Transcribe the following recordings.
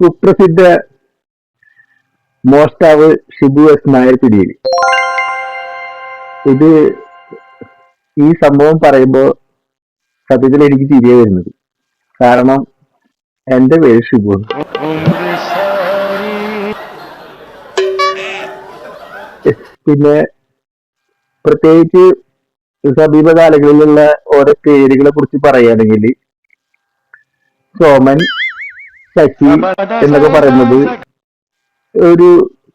കുപ്രസിദ്ധ മോഷ്ടാവ് ഷിബു എസ് നായർ പിടിയിൽ. ഇത് ഈ സംഭവം പറയുമ്പോൾ സത്യത്തിൽ എനിക്ക് തിരികെ വരുന്നത്. കാരണം എന്റെ പേര് ഷിബു പിന്നെ പ്രത്യേകിച്ച് സമീപകാലങ്ങളിലുള്ള ഓരോ പേരുകളെ കുറിച്ച് പറയുകയാണെങ്കിൽ സോമൻ ശശി എന്നൊക്കെ പറയുന്നത് ഒരു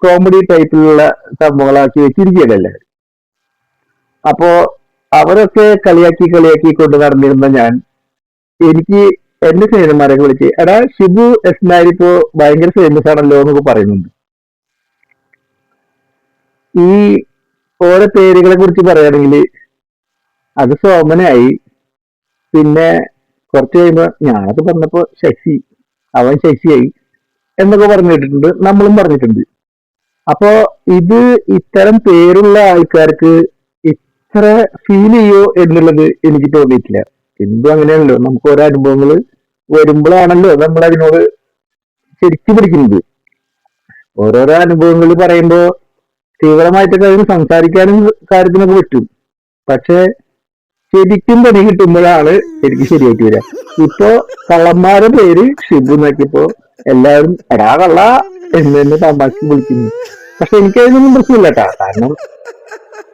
കോമഡി ടൈപ്പിലുള്ള സംഭവങ്ങളാക്കി വെച്ചിരിക്കുകയല്ലേ? അപ്പോ അവരൊക്കെ കളിയാക്കി കളിയാക്കി കൊണ്ട് നടന്നിരുന്ന ഞാൻ എനിക്ക് എന്റെ സ്നേഹിതന്മാരെ വിളിച്ച് എടാ ഷിബു എസ് നാരിപ്പോ ഭയങ്കര ഫേമസ് ആണല്ലോ എന്നൊക്കെ പറയുന്നുണ്ട്. ഈ ഓരോ പേരുകളെ കുറിച്ച് പറയുകയാണെങ്കിൽ അത് സോമനായി. പിന്നെ കുറച്ച് കഴിയുമ്പോ ഞാനത് പറഞ്ഞപ്പോ ശശി. അവൻ ശശിയായി എന്നൊക്കെ പറഞ്ഞു കേട്ടിട്ടുണ്ട് നമ്മളും പറഞ്ഞിട്ടുണ്ട്. അപ്പോ ഇത് ഇത്തരം പേരുള്ള ആൾക്കാർക്ക് ഇത്ര ഫീൽ ചെയ്യോ എന്നുള്ളത് എനിക്ക് തോന്നിയിട്ടില്ല. എന്തും അങ്ങനെയാണല്ലോ നമുക്ക് ഓരോ അനുഭവങ്ങൾ വരുമ്പോഴാണല്ലോ നമ്മൾ അതിനോട് ശരിക്കും പിടിക്കുന്നത്. ഓരോരോ അനുഭവങ്ങൾ പറയുമ്പോ തീവ്രമായിട്ടൊക്കെ അതിന് സംസാരിക്കാനും കാര്യത്തിനൊക്കെ പറ്റും. പക്ഷെ ശരിക്കും പണി കിട്ടുമ്പോഴാണ് ശരിക്കും ശരിയാക്കി വരിക. ഇപ്പൊ കള്ളന്മാരുടെ പേര് ഷിബു നോക്കിയപ്പോ എല്ലാവരും എടാ കള്ള എന്ന് തന്നെ തമാശ വിളിക്കുന്നു. പക്ഷെ എനിക്ക് അതിനൊന്നും പ്രശ്നമില്ല കേട്ടാ. കാരണം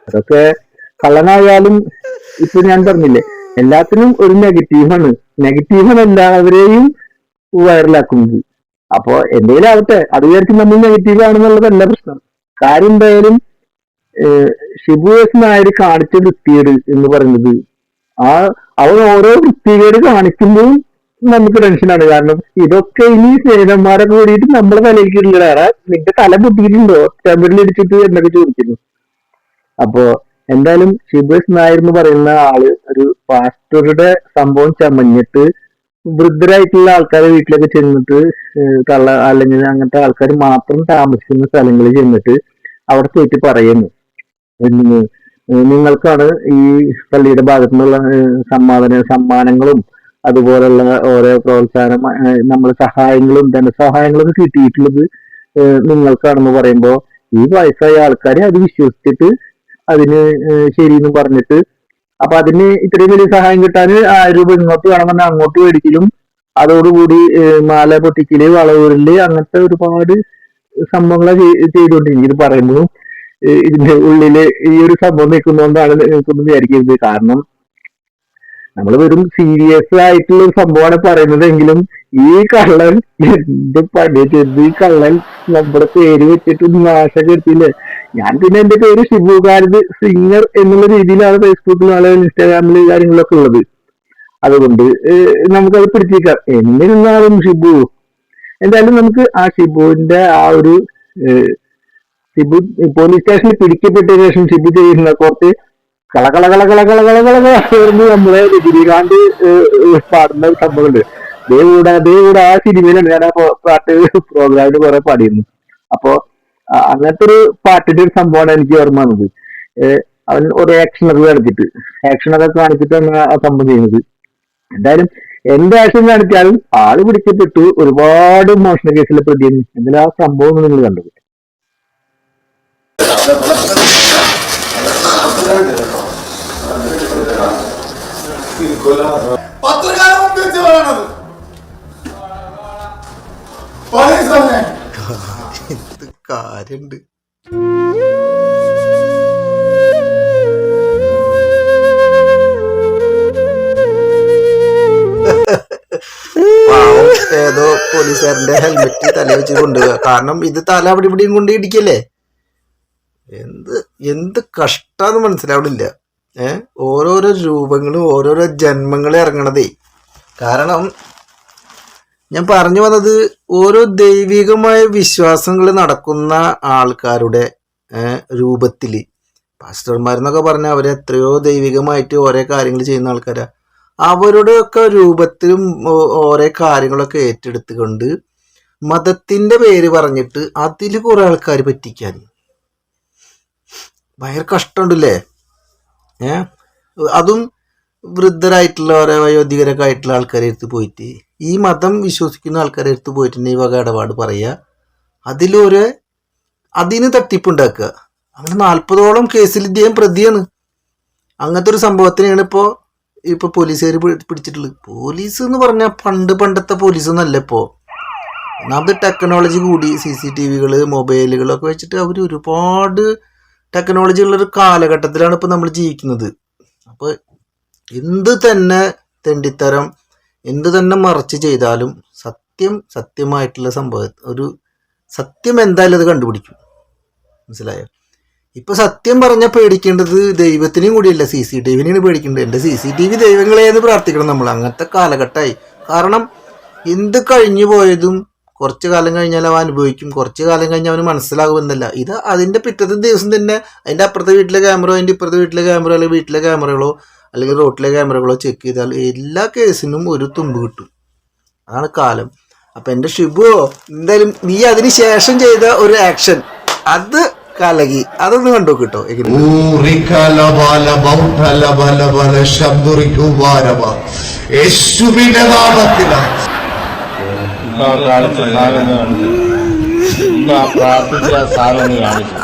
അതൊക്കെ കള്ളനായാലും ഇപ്പൊ ഞാൻ പറഞ്ഞില്ലേ എല്ലാത്തിനും ഒരു നെഗറ്റീവാണ്. നെഗറ്റീവാണ് എല്ലാവരെയും വൈറലാക്കുന്നത്. അപ്പൊ എന്തെങ്കിലും ആവട്ടെ അത് വിചാരിക്കും നമ്മൾ നെഗറ്റീവ് ആണെന്നുള്ളതല്ല പ്രശ്നം. കാര്യം എന്തായാലും ഷിബു എസ് നായർ കാണിച്ച വൃത്തികേട് എന്ന് പറയുന്നത്. ആ അവൻ ഓരോ വൃത്തികേട് കാണിക്കുമ്പോഴും നമുക്ക് ടെൻഷനാണ് കാരണം ഇതൊക്കെ ഇനി സ്നേഹന്മാരെ കൂടിയിട്ട് നമ്മളെ തലയിലേക്ക് ഇടലാണ് നിന്റെ തല പൊട്ടിയിട്ടുണ്ടോ? ചെമ്പിടിലിടിച്ചിട്ട് എന്നൊക്കെ ചോദിക്കുന്നു. അപ്പോ എന്തായാലും ഷിബു എസ് നായർ എന്ന് പറയുന്ന ആൾ ഒരു പാസ്റ്ററുടെ സംഭവം ചമഞ്ഞിട്ട് വൃദ്ധരായിട്ടുള്ള ആൾക്കാരെ വീട്ടിലൊക്കെ ചെന്നിട്ട് കള്ള അല്ലെങ്കിൽ അങ്ങനത്തെ ആൾക്കാർ മാത്രം താമസിക്കുന്ന സ്ഥലങ്ങളിൽ ചെന്നിട്ട് അവിടെ പോയിട്ട് പറയുന്നു. നിങ്ങൾക്കാണ് ഈ പള്ളിയുടെ ഭാഗത്തു നിന്നുള്ള സമ്മാന സമ്മാനങ്ങളും അതുപോലുള്ള ഓരോ പ്രോത്സാഹനം നമ്മൾ സഹായങ്ങളും ധനസഹായങ്ങളും കിട്ടിയിട്ടുള്ളത് നിങ്ങൾക്കാണെന്ന് പറയുമ്പോ ഈ വയസ്സായ ആൾക്കാരെ അത് വിശ്വസിച്ചിട്ട് അതിന് ശരി ശരിയെന്ന് പറഞ്ഞിട്ട് അപ്പൊ അതിന് ഇത്രയും വലിയ സഹായം കിട്ടാൻ ആയിരം രൂപ ഇങ്ങോട്ട് വേണമെന്ന് അങ്ങോട്ട് മേടിക്കലും അതോടുകൂടി മാല പൊട്ടിക്കൽ വളവൂരിൽ അങ്ങനത്തെ ഒരുപാട് സംഭവങ്ങളെ ചെയ്തുകൊണ്ടിരിക്കും ഇത് പറയുമ്പോൾ ഏഹ് ഇതിന്റെ ഉള്ളിൽ ഈ ഒരു സംഭവം നിൽക്കുന്നതുകൊണ്ടാണ് നിങ്ങൾക്കൊന്നും വിചാരിക്കരുത്. കാരണം നമ്മൾ വെറും സീരിയസ് ആയിട്ടുള്ള ഒരു സംഭവമാണ് പറയുന്നതെങ്കിലും ഈ കള്ളൻ എന്ത് പണി ചെയ്ത് ഈ കള്ളൻ നമ്മുടെ പേര് വെച്ചിട്ട് നാശം കെടുത്തില്ലേ ഞാൻ പിന്നെ എന്റെ പേര് ഷിബു സിംഗർ എന്നുള്ള രീതിയിലാണ് ഫേസ്ബുക്കിലും ആളുകൾ ഇൻസ്റ്റാഗ്രാമിൽ കാര്യങ്ങളൊക്കെ ഉള്ളത്. അതുകൊണ്ട് നമുക്കത് പിടിച്ചേക്കാം. എന്നിരുന്നാലും ഷിബു എന്തായാലും നമുക്ക് ആ ഷിബുവിന്റെ ആ ഒരു ഷിബു പോലീസ് സ്റ്റേഷനിൽ പിടിക്കപ്പെട്ടതിന് ശേഷം സിബു ചെയ്യുന്ന കുറച്ച് കള കള കള കള കള കള കള കള എന്ന് നമ്മളെ രജനീകാന്ത് പാടുന്ന സംഭവമുണ്ട് പാടുന്ന കൂടെ സംഭവമുണ്ട്. കൂടെ ആ സിനിമയിലാണ് ഞാൻ ആ പാട്ട് പ്രോഗ്രാമിൽ കുറെ പാടിയിരുന്നു. അപ്പോ അങ്ങനത്തെ ഒരു പാട്ടിന്റെ ഒരു സംഭവമാണ് എനിക്ക് ഓർമ്മ വന്നത്. അവൻ ഒരു ആക്ഷനൊക്കെ കാണിച്ചിട്ട്. ആക്ഷനൊക്കെ കാണിച്ചിട്ടാണ് ആ സംഭവം ചെയ്യുന്നത്. എന്തായാലും എന്ത് ആക്ഷൻ കാണിച്ചാലും ആൾ പിടിക്കപ്പെട്ടു. ഒരുപാട് മോഷണ കേസിലെ പ്രതിയാണ്. എന്തായാലും ആ സംഭവം നിങ്ങൾ കണ്ടത്? പത്രക്കാരൻ വെച്ച് പറയണത്. കാര്യണ്ട്? ഏതോ പോലീസുകാരന്റെ ഹെൽമെറ്റ് തല വെച്ച് കൊണ്ടുപോകുക കാരണം ഇത് തല അവിടെ ഇവിടെയും കൊണ്ട് ഇടിക്കല്ലേ? എന്ത് എന്ത് കഷ്ടാന്ന് മനസ്സിലാവണില്ല. ഏ? ഓരോരോ രൂപങ്ങളും ഓരോരോ ജന്മങ്ങളും ഇറങ്ങണതേ. കാരണം ഞാൻ പറഞ്ഞു വന്നത് ഓരോ ദൈവികമായ വിശ്വാസങ്ങൾ നടക്കുന്ന ആൾക്കാരുടെ രൂപത്തിൽ പാസ്റ്റർമാരെന്നൊക്കെ പറഞ്ഞാൽ അവർ എത്രയോ ദൈവികമായിട്ട് ഓരോ കാര്യങ്ങൾ ചെയ്യുന്ന ആൾക്കാരാ. അവരുടെയൊക്കെ രൂപത്തിലും ഓരോ കാര്യങ്ങളൊക്കെ ഏറ്റെടുത്തുകൊണ്ട് മതത്തിന്റെ പേര് പറഞ്ഞിട്ട് അതിൽ കുറെ ആൾക്കാർ പറ്റിക്കാൻ ഭയങ്കര കഷ്ടമുണ്ടല്ലേ? ഏ? അതും വൃദ്ധരായിട്ടുള്ള ഓരോ വയോധികരൊക്കെ ആയിട്ടുള്ള ആൾക്കാരെ അടുത്ത് പോയിട്ട് ഈ മതം വിശ്വസിക്കുന്ന ആൾക്കാരെ അടുത്ത് പോയിട്ടുണ്ടെങ്കിൽ ഈ വക ഇടപാട് പറയുക. അതിലൊരു അതിന് തട്ടിപ്പുണ്ടാക്കുക. അങ്ങനെ നാൽപ്പതോളം കേസിൽ ഇദ്ദേഹം പ്രതിയാണ്. അങ്ങനത്തെ ഒരു സംഭവത്തിനെയാണ് ഇപ്പോൾ ഇപ്പോൾ പോലീസുകാർ പിടിച്ചിട്ടുള്ളത്. പോലീസ് എന്ന് പറഞ്ഞാൽ പണ്ട് പണ്ടത്തെ പോലീസ് ഒന്നല്ല ഇപ്പോൾ ഒന്നാമത് ടെക്നോളജി കൂടി സി സി ടി വികൾ മൊബൈലുകളൊക്കെ വെച്ചിട്ട് അവർ ഒരുപാട് ടെക്നോളജി ഉള്ളൊരു കാലഘട്ടത്തിലാണ് ഇപ്പോൾ നമ്മൾ ജീവിക്കുന്നത്. അപ്പോൾ എന്ത് തന്നെ തെണ്ടിത്തരം എന്ത് തന്നെ മറച്ച് ചെയ്താലും സത്യം സത്യമായിട്ടുള്ള സംഭവം ഒരു സത്യം എന്തായാലും അത് കണ്ടുപിടിക്കും. മനസ്സിലായോ? ഇപ്പൊ സത്യം പറഞ്ഞ പേടിക്കേണ്ടത് ദൈവത്തിനെയും കൂടിയല്ല സി സി ടി വിനെയാണ് പേടിക്കേണ്ടത്. എന്റെ സി സി ടി വി ദൈവങ്ങളെ എന്ന് പ്രാർത്ഥിക്കണം നമ്മൾ. അങ്ങനത്തെ കാലഘട്ടമായി. കാരണം എന്ത് കഴിഞ്ഞു പോയതും കുറച്ച് കാലം കഴിഞ്ഞാൽ അവൻ അനുഭവിക്കും. കുറച്ച് കാലം കഴിഞ്ഞാൽ അവന് മനസ്സിലാകുമെന്നല്ല ഇത് അതിന്റെ പിറ്റത്തെ ദിവസം തന്നെ അതിന്റെ അപ്പുറത്തെ വീട്ടിലെ ക്യാമറ അതിന്റെ ഇപ്പുറത്തെ വീട്ടിലെ ക്യാമറ അല്ലെങ്കിൽ വീട്ടിലെ ക്യാമറകളോ അല്ലെങ്കിൽ റോട്ടിലെ ക്യാമറകളോ ചെക്ക് ചെയ്താൽ എല്ലാ കേസിനും ഒരു തുമ്പ് കിട്ടും. അതാണ് കാലം. അപ്പം എന്റെ ഷിബുവോ എന്തായാലും നീ അതിന് ശേഷം ചെയ്ത ഒരു ആക്ഷൻ അത് കലകി. അതൊന്ന് കണ്ടു കിട്ടോ യേശുവിന്റെ കാണിച്ച കാണിച്ചു പ്രാർത്ഥിച്ച കാണിച്ചു.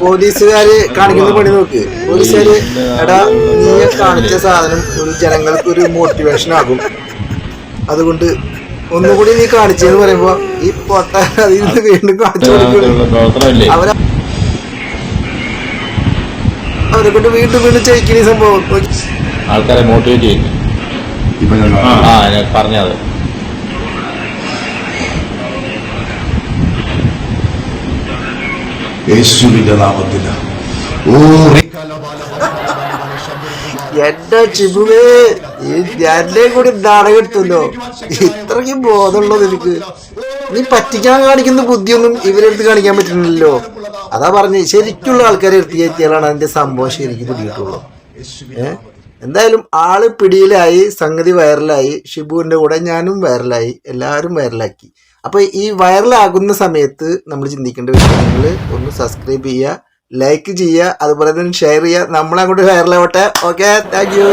പോലീസുകാര് കാണിക്കുന്ന പണി നോക്ക്. പോലീസുകാര് എടാ നീ കാണിച്ച സാധനം ഒരു ജനങ്ങൾക്ക് ഒരു മോട്ടിവേഷൻ ആകും. അതുകൊണ്ട് ഒന്നുകൂടി നീ കാണിച്ചെന്ന് പറയുമ്പോ ഈ പൊട്ട അതിൽ നിന്ന് വീണ്ടും കാണിച്ചു കൊടുക്കും ഇതിനകത്തുള്ള പ്രവർത്തനമില്ലേ? അവരെ അവരെ കൊണ്ട് വീണ്ടും വീണ്ടും ചെയ്യിക്കുന്ന സംഭവം. ആൾക്കാരെ മോട്ടിവേറ്റ് ചെയ്യുന്നു. ആ ആ ഞാൻ പറഞ്ഞത്. യേശുവിന്റെ നാമത്തിൽ ഓ എന്റെ ചിബുവേ എന്നെ കൂടി നാടകം എടുത്തല്ലോ. ബോധമുള്ളത് എനിക്ക്. നീ പറ്റിക്കാൻ കാണിക്കുന്ന ബുദ്ധിയൊന്നും ഇവരെടുത്ത് കാണിക്കാൻ പറ്റുന്നില്ലല്ലോ അതാ പറഞ്ഞ് ശരിക്കുള്ള ആൾക്കാരെ എടുത്ത് കയറ്റിയാലാണ് അതിന്റെ സംഭവം ശരിക്കും പിടികിട്ടുള്ളൂ. ഏ? എന്തായാലും ആൾ പിടിയിലായി സംഗതി വൈറലായി ഷിബുവിന്റെ കൂടെ ഞാനും വൈറലായി എല്ലാവരും വൈറലാക്കി അപ്പൊ ഈ വൈറലാകുന്ന സമയത്ത് നമ്മൾ ചിന്തിക്കേണ്ട വിഷയങ്ങൾ ഒന്ന് സബ്സ്ക്രൈബ് ചെയ്യുക ലൈക്ക് ചെയ്യുക അതുപോലെ തന്നെ ഷെയർ ചെയ്യുക. നമ്മളങ്ങോട്ട് വൈറലാവട്ടെ ഓക്കെ താങ്ക് യു